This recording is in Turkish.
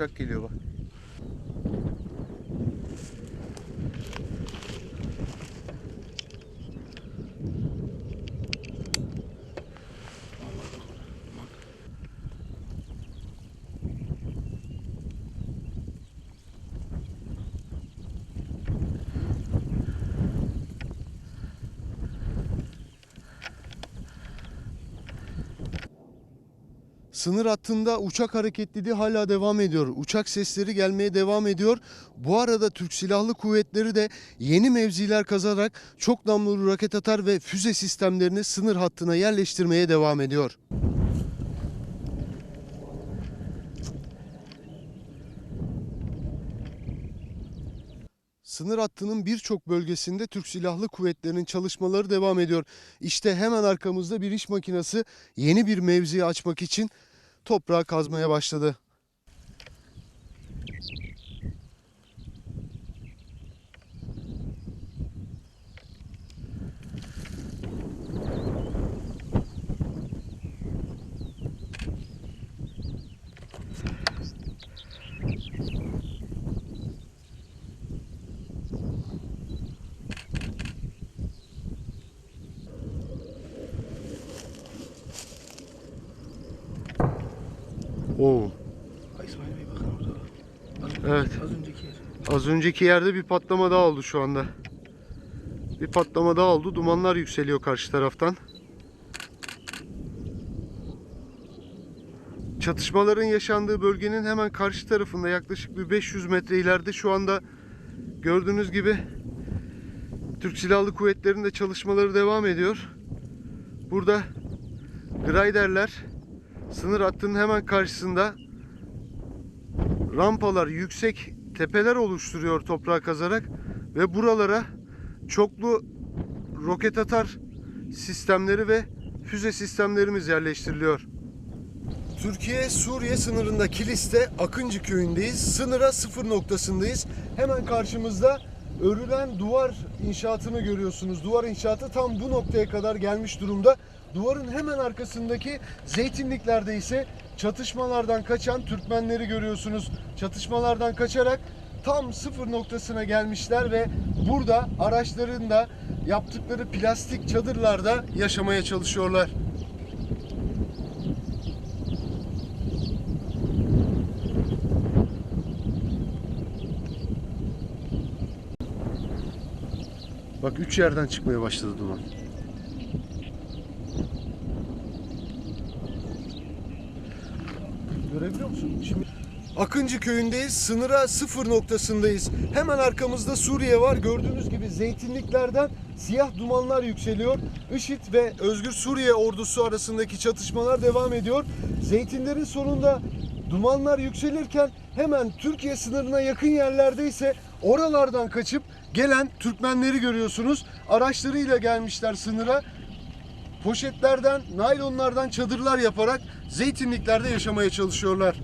uçak geliyor bak. Sınır hattında uçak hareketliliği hala devam ediyor. Uçak sesleri gelmeye devam ediyor. Bu arada Türk Silahlı Kuvvetleri de yeni mevziler kazarak çok namlulu raket atar ve füze sistemlerini sınır hattına yerleştirmeye devam ediyor. Sınır hattının birçok bölgesinde Türk Silahlı Kuvvetleri'nin çalışmaları devam ediyor. İşte hemen arkamızda bir iş makinesi yeni bir mevzi açmak için toprağı kazmaya başladı. Oo. İsmail Bey bakın orada. Evet. Az önceki yer. Az önceki yerde bir patlama daha oldu şu anda. Bir patlama daha oldu. Dumanlar yükseliyor karşı taraftan. Çatışmaların yaşandığı bölgenin hemen karşı tarafında yaklaşık bir 500 metre ileride şu anda gördüğünüz gibi Türk Silahlı Kuvvetleri'nin de çalışmaları devam ediyor. Burada Graiderler sınır hattının hemen karşısında rampalar, yüksek tepeler oluşturuyor toprağı kazarak ve buralara çoklu roket atar sistemleri ve füze sistemlerimiz yerleştiriliyor. Türkiye-Suriye sınırında Kilis'te Akıncı köyündeyiz. Sınıra sıfır noktasındayız. Hemen karşımızda örülen duvar inşaatını görüyorsunuz. Duvar inşaatı tam bu noktaya kadar gelmiş durumda. Duvarın hemen arkasındaki zeytinliklerde ise çatışmalardan kaçan Türkmenleri görüyorsunuz. Çatışmalardan kaçarak tam sıfır noktasına gelmişler ve burada araçlarında yaptıkları plastik çadırlarda yaşamaya çalışıyorlar. Bak üç yerden çıkmaya başladı duman. Görebiliyor musun? Şimdi Akıncı köyündeyiz. Sınıra sıfır noktasındayız. Hemen arkamızda Suriye var. Gördüğünüz gibi zeytinliklerden siyah dumanlar yükseliyor. IŞİD ve Özgür Suriye ordusu arasındaki çatışmalar devam ediyor. Zeytinlerin sonunda dumanlar yükselirken hemen Türkiye sınırına yakın yerlerde ise oralardan kaçıp gelen Türkmenleri görüyorsunuz. Araçlarıyla gelmişler sınıra. Poşetlerden, naylonlardan çadırlar yaparak zeytinliklerde yaşamaya çalışıyorlar.